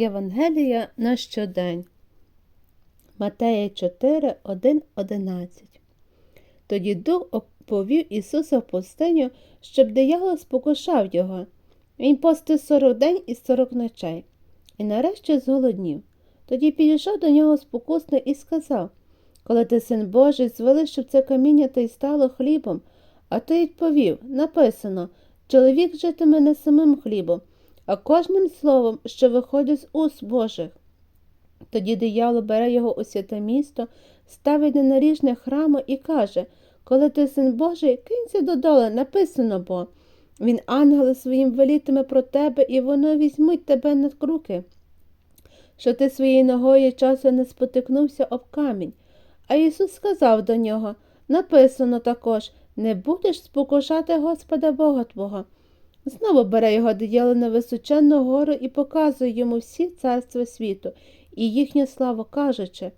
Євангелія на щодень. Матея 4, 1, 11. Тоді дух повів Ісуса в пустиню, щоб диявол спокушав його. Він постив сорок день і сорок ночей, і нарешті зголоднів. Тоді підійшов до нього спокусник і сказав Коли ти син Божий, звели, щоб це каміння та й стало хлібом. А той відповів написано чоловік житиме не самим хлібом, а кожним словом, що виходить з уст Божих. Тоді диявол бере його у святе місто, ставить на наріжне храму і каже Коли ти син Божий, кинься додолу, написано бо. Він ангели своїм велітиме про тебе, і вони візьмуть тебе на руки, що ти своєю ногою часу не спотикнувся об камінь. А Ісус сказав до нього написано також не будеш спокушати Господа Бога Твого. Знову бере його диявол на височенну гору і показує йому всі царства світу і їхню славу, кажучи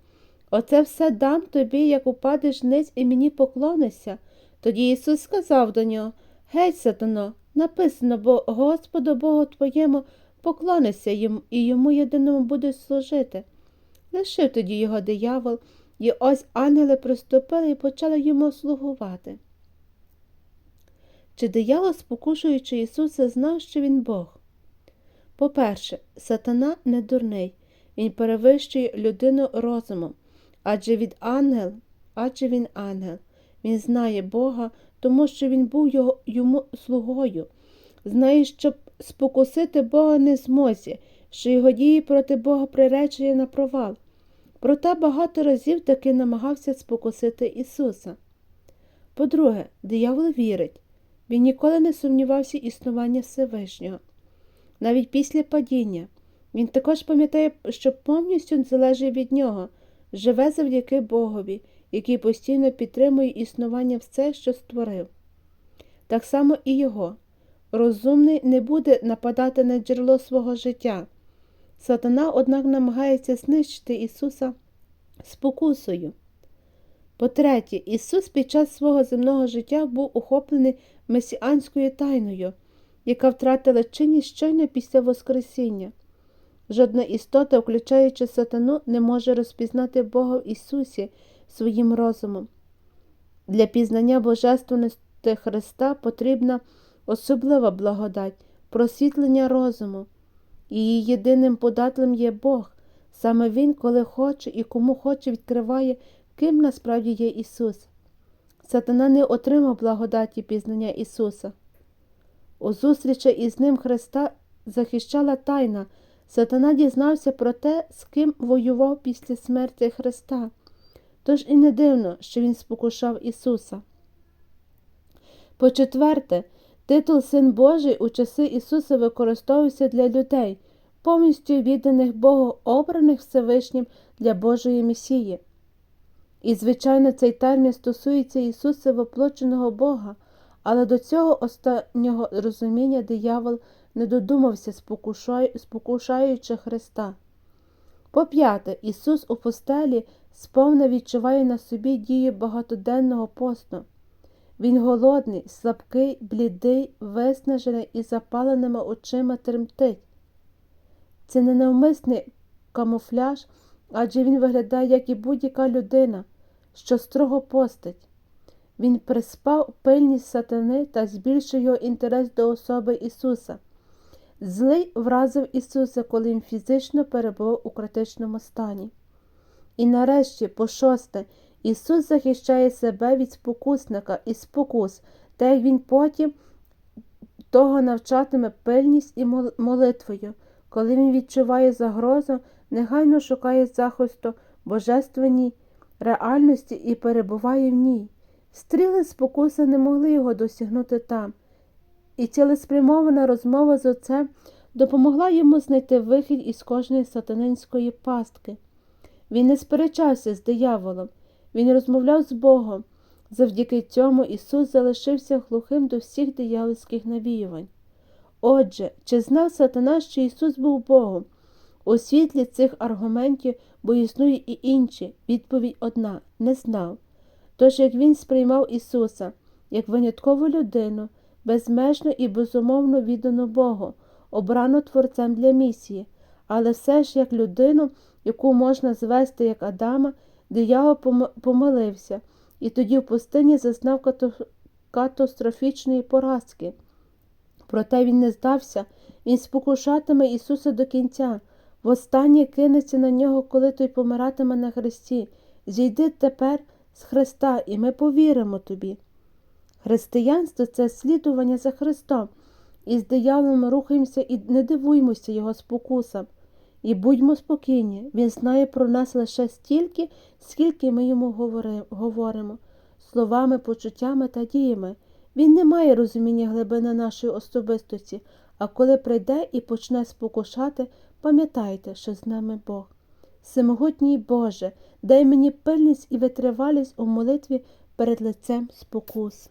Оце все дам тобі, як упадеш ниць і мені поклонишся. Тоді Ісус сказав до нього Геть, сатано, написано, бо Господу Богу твоєму поклонишся йому і йому єдиному будеш служити. Лишив тоді його диявол, і ось ангели приступили і почали йому слугувати. Чи диявол, спокушуючи Ісуса, знав, що він Бог? По-перше, сатана не дурний, він перевищує людину розумом, адже від ангел, адже він ангел, він знає Бога, тому що він був його, йому слугою, знає, щоб спокусити Бога не змозі, що його дії проти Бога приречені на провал. Проте багато разів таки намагався спокусити Ісуса. По-друге, диявол вірить, він ніколи не сумнівався існування Всевишнього. Навіть після падіння він також пам'ятає, що повністю залежить від нього, живе завдяки Богові, який постійно підтримує існування все, що створив. Так само і його. Розумний не буде нападати на джерело свого життя. Сатана, однак, намагається знищити Ісуса спокусою. По-третє, Ісус під час свого земного життя був охоплений месіанською тайною, яка втратила чинність щойно після Воскресіння. Жодна істота, включаючи сатану, не може розпізнати Бога в Ісусі своїм розумом. Для пізнання Божественності Христа потрібна особлива благодать, просвітлення розуму. Її єдиним податлем є Бог. Саме Він, коли хоче і кому хоче, відкриває, ким насправді є Ісус. Сатана не отримав благодаті пізнання Ісуса. У зустрічі із Ним Христа захищала тайна. Сатана дізнався про те, з ким воював після смерті Христа. Тож і не дивно, що Він спокушав Ісуса. По четверте, титул Син Божий у часи Ісуса використовувався для людей, повністю відданих Богу, обраних Всевишнім для Божої Месії. І, звичайно, цей термін стосується Ісуса воплоченого Бога, але до цього останнього розуміння диявол не додумався, спокушаючи Христа. По п'яте, Ісус у постелі сповна відчуває на собі дію багатоденного посту. Він голодний, слабкий, блідий, виснажений і запаленими очима тремтить. Це не навмисний камуфляж, адже він виглядає, як і будь-яка людина, що строго постить. Він приспав пильність сатани та збільшив його інтерес до особи Ісуса. Злий вразив Ісуса, коли він фізично перебував у критичному стані. І нарешті, по шосте, Ісус захищає себе від спокусника і спокус, та як Він потім того навчатиме пильність і молитвою, коли він відчуває загрозу, негайно шукає захисту божественній реальності і перебуває в ній. Стріли спокуси не могли його досягнути там, і цілеспрямована розмова з отцем допомогла йому знайти вихід із кожної сатанинської пастки. Він не сперечався з дияволом, він розмовляв з Богом. Завдяки цьому Ісус залишився глухим до всіх диявольських навіювань. Отже, чи знав сатана, що Ісус був Богом? У світлі цих аргументів, бо існує і інші, відповідь одна не знав. Тож як він сприймав Ісуса як виняткову людину, безмежно і безумовно віддану Богу, обрану Творцем для місії, але все ж як людину, яку можна звести як Адама, диявол помилився, і тоді в пустині зазнав катастрофічної поразки. Проте він не здався, він спокушатиме Ісуса до кінця, востаннє кинеться на нього, коли той помиратиме на хресті. Зійди тепер з Христа, і ми повіримо тобі. Християнство це слідування за Христом, і з дияволом рухаємося і не дивуємося Його спокусам. І будьмо спокійні, Він знає про нас лише стільки, скільки ми йому говоримо, словами, почуттями та діями. Він не має розуміння глибини нашої особистості, а коли прийде і почне спокушати, пам'ятайте, що з нами Бог. Всемогутній Боже, дай мені пильність і витривалість у молитві перед лицем спокус.